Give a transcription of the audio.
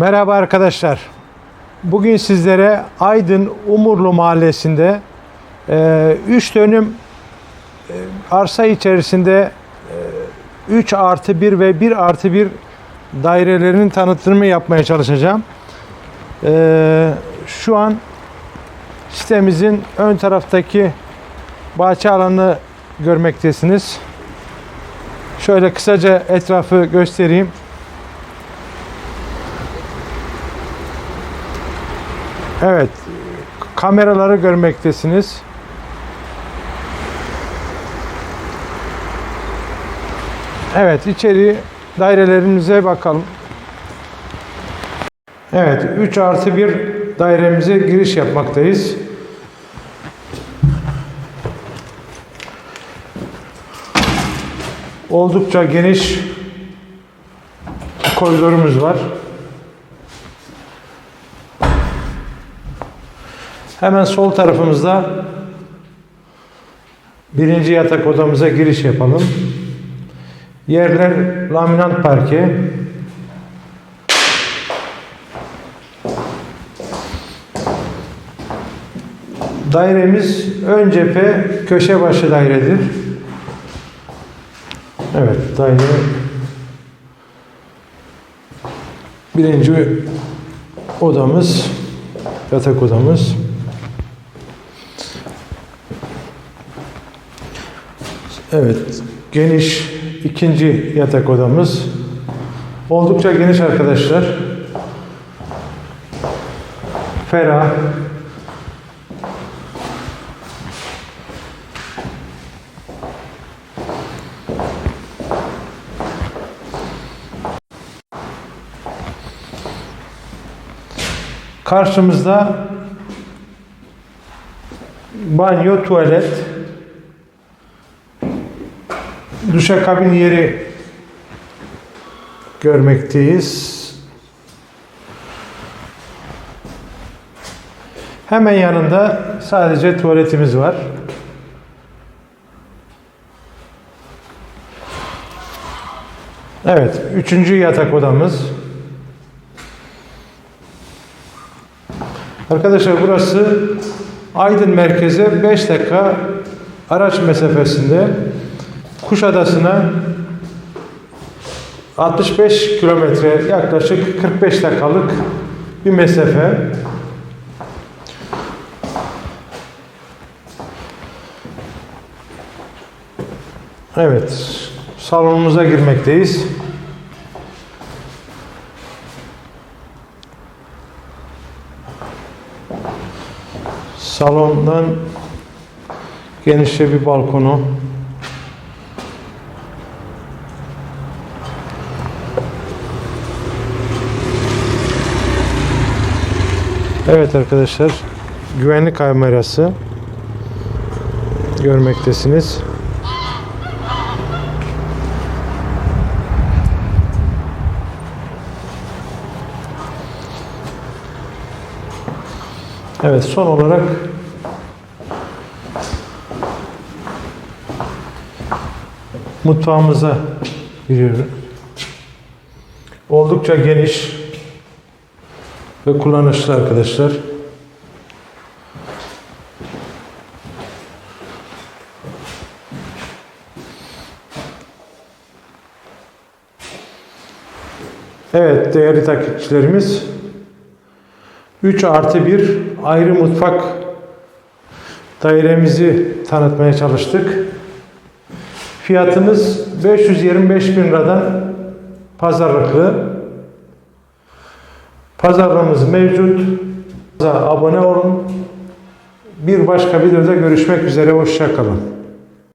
Merhaba arkadaşlar. Bugün sizlere Aydın Umurlu Mahallesi'nde 3 dönüm e, arsa içerisinde 3 artı 1 ve 1 artı 1 dairelerinin tanıtımını yapmaya çalışacağım. E, Şu an sitemizin ön taraftaki bahçe alanını görmektesiniz. Şöyle kısaca etrafı göstereyim. Evet, kameraları görmektesiniz. Evet, içeri dairelerimize bakalım. Evet, 3 artı 1 dairemize giriş yapmaktayız. Oldukça geniş koridorumuz var. Hemen sol tarafımızda birinci yatak odamıza giriş yapalım. Yerler laminat parke. Dairemiz ön cephe köşe başı dairedir. Evet daire birinci odamız yatak odamız. Evet, geniş ikinci yatak odamız. Oldukça geniş arkadaşlar. Ferah. Karşımızda banyo, tuvalet, duşakabin yeri görmekteyiz. Hemen yanında sadece tuvaletimiz var. Evet, üçüncü yatak odamız. Arkadaşlar burası Aydın merkeze 5 dakika araç mesafesinde. Kuşadası'na 65 kilometre yaklaşık 45 dakikalık bir mesafe. Evet, salonumuza girmekteyiz. Salondan genişçe bir balkonu. Evet arkadaşlar, güvenlik kamerası görmektesiniz. Evet, son olarak mutfağımıza giriyoruz. Oldukça geniş ve kullanışlı arkadaşlar. Evet değerli takipçilerimiz 3 artı 1 ayrı mutfak dairemizi tanıtmaya çalıştık. Fiyatımız 525 bin liradan pazarlıklı. Pazarlığımız mevcut. Abone olun. Bir başka videoda görüşmek üzere. Hoşçakalın.